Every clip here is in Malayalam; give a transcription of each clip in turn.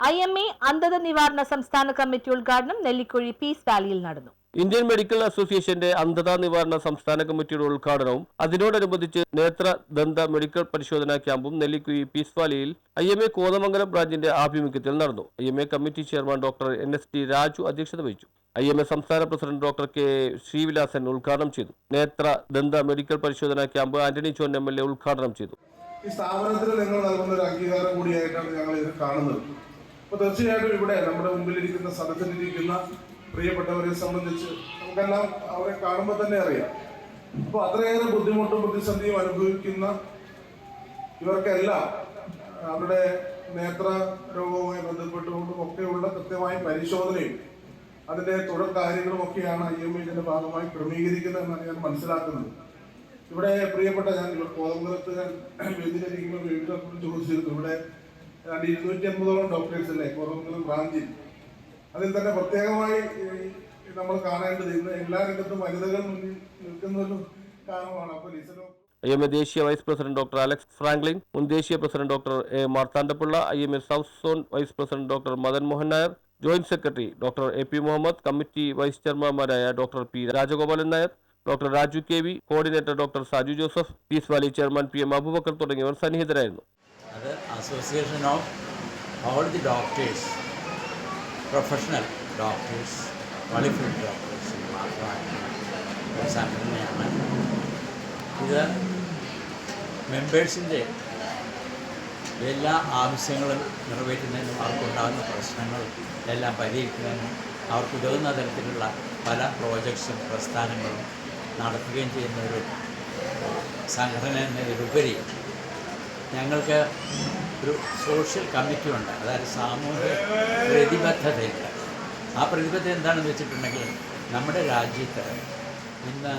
I M A അന്ധത നിവാരണ സംസ്ഥാന കമ്മിറ്റി ഉദ്ഘാടനം നെല്ലിക്കുഴി പീസ് വാലിയിൽ നടന്നു. ഇന്ത്യൻ മെഡിക്കൽ അസോസിയേഷന്റെ അന്ധത നിവാരണ സംസ്ഥാന കമ്മിറ്റിയുടെ ഉദ്ഘാടനവും അതിനോടനുബന്ധിച്ച് നേത്ര ദന്ത മെഡിക്കൽ പരിശോധനാ ക്യാമ്പും നെല്ലിക്കുഴി പീസ് വാലിയിൽ ഐ എം എ കോതമംഗലം ബ്രാഞ്ചിന്റെ ആഭിമുഖ്യത്തിൽ നടന്നു. I M A committee chairman doctor N S T Raju അധ്യക്ഷത വഹിച്ചു. ഐ എം എ സംസ്ഥാന പ്രസിഡന്റ് ഡോക്ടർ കെ ശ്രീവിലാസൻ ഉദ്ഘാടനം ചെയ്തു. നേത്ര ദന്ത മെഡിക്കൽ പരിശോധനാ camp Antony John M L A ഉദ്ഘാടനം ചെയ്തു. ഈ സ്ഥാപനത്തിൽ നിങ്ങൾ നൽകുന്ന ഒരു അംഗീകാരം കൂടിയായിട്ടാണ് ഞങ്ങൾ ഇത് കാണുന്നത്. അപ്പോൾ തീർച്ചയായിട്ടും ഇവിടെ നമ്മുടെ മുമ്പിലിരിക്കുന്ന സ്ഥലത്തിലിരിക്കുന്ന പ്രിയപ്പെട്ടവരെ സംബന്ധിച്ച് നമുക്കെല്ലാം അവരെ കാണുമ്പോൾ തന്നെ അറിയാം. അപ്പോൾ അത്രയേറെ ബുദ്ധിമുട്ടും പ്രതിസന്ധിയും അനുഭവിക്കുന്ന ഇവർക്കെല്ലാം അവരുടെ നേത്ര രോഗവുമായി ബന്ധപ്പെട്ടുകൊണ്ടും ഒക്കെയുള്ള കൃത്യമായ പരിശോധനയും അതിന്റെ തുടർ കാര്യങ്ങളും ഒക്കെയാണ് ഐ എം ഇതിന്റെ ഭാഗമായി ക്രമീകരിക്കുന്നതെന്നാണ് ഞാൻ മനസ്സിലാക്കുന്നത്. ഇവിടെ പ്രിയപ്പെട്ട ഞാൻ ഇവിടെ കോതമംഗലത്ത് ഞാൻ വേദിയിലിരിക്കുമ്പോൾ വീട്ടിലെ ചോദിച്ചിരുന്നു. ഇവിടെ ഏതാണ്ട് ഇരുന്നൂറ്റി അമ്പതോളം ഡോക്ടേഴ്സ് അല്ലേ? കോതമംഗലം ബ്രാഞ്ചിൽ അതിൽ തന്നെ പ്രത്യേകമായി നമ്മൾ കാണേണ്ടത് ഇന്ന് എല്ലാ രംഗത്തും വനിതകൾ മുന്നിൽ നിൽക്കുന്ന ഒരു കാരണമാണ്. അപ്പോൾ ലിസനോ ഐ എം എ ദേശീയ vice president doctor Alex Franklin മുൻ ദേശീയ president doctor A Marthandapillai I M A south zone vice president doctor Madan Mohan Nair joint secretary doctor A P Muhammad committee vice ചെയർമാൻമാരായ doctor P Rajagopalan Nair doctor Raju K V coordinator doctor Saju Joseph peace valley chairman P M Aboobacker തുടങ്ങിയവർ സന്നിഹിതരായിരുന്നു. അത് association of all the doctors professional doctors qualified doctors മാത്രമായിട്ടുള്ള ഒരു സംഘടനയാണ് ഇത് മെമ്പേഴ്സിന്റെ എല്ലാ ആവശ്യങ്ങളും നിറവേറ്റുന്നതിനും അവർക്കുണ്ടാകുന്ന പ്രശ്നങ്ങൾ എല്ലാം പരിഹരിക്കുന്നതിനും അവർക്ക് ഉതകുന്ന തരത്തിലുള്ള പല പ്രോജക്ട്സും പ്രസ്ഥാനങ്ങളും നടത്തുകയും ചെയ്യുന്ന ഒരു സംഘടന എന്നതിലുപരി ഞങ്ങൾക്ക് ഒരു സോഷ്യൽ കമ്മിറ്റി ഉണ്ട്. അതായത് സാമൂഹിക പ്രതിബദ്ധതയുണ്ട് ആ പ്രതിബദ്ധത എന്താണെന്ന് വെച്ചിട്ടുണ്ടെങ്കിൽ നമ്മുടെ രാജ്യത്ത് ഇന്ന്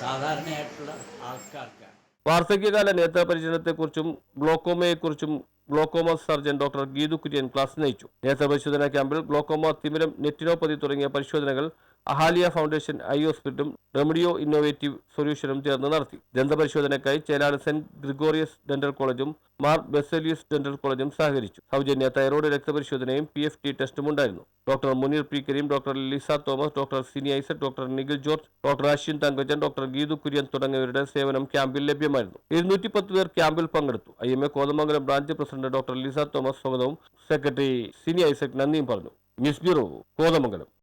സാധാരണയായിട്ടുള്ള ആൾക്കാർക്ക് വാർദ്ധക്യകാല നേത്രപരിചരണത്തെക്കുറിച്ചും ഗ്ലോക്കോമയെക്കുറിച്ചും glaucoma surgeon doctor Geethu Kurian class നയിച്ചു. നേത്രപരിശോധനാ ക്യാമ്പിൽ ഗ്ലോക്കോമ തിമിരം നെറ്റിനോപ്പതി തുടങ്ങിയ പരിശോധനകൾ അഹാലിയ ഫൗണ്ടേഷൻ ഐ ഹോസ്പിറ്റലും റെമഡിയോ ഇന്നോവേറ്റീവ് സൊല്യൂഷനും ചേർന്ന് നടത്തി. ദന്തപരിശോധനയ്ക്കായി ചേലാട് സെന്റ് ഗ്രിഗോറിയസ് ഡെന്റൽ കോളേജും മാർ ബെസലിയസ് ഡെന്റൽ കോളേജും സഹകരിച്ചു. സൗജന്യ തൈറോയ്ഡ് രക്തപരിശോധനയും പി എഫ് ടി ടെസ്റ്റും ഉണ്ടായിരുന്നു. Doctor Muneer P Kareem doctor Lisa Thomas doctor Sini Isaac doctor Nikhil George doctor Ashwin Thankajan doctor Geethu Kurian തുടങ്ങിയവരുടെ സേവനം ക്യാമ്പിൽ ലഭ്യമായിരുന്നു. ഇരുന്നൂറ്റി പത്ത് പേർ ക്യാമ്പിൽ പങ്കെടുത്തു. I M A Kothamangalam branch president doctor Lisa Thomas സ്വാഗതവും സെക്രട്ടറി സിനി ഐസക് നന്ദിയും പറഞ്ഞു. News bureau Kothamangalam.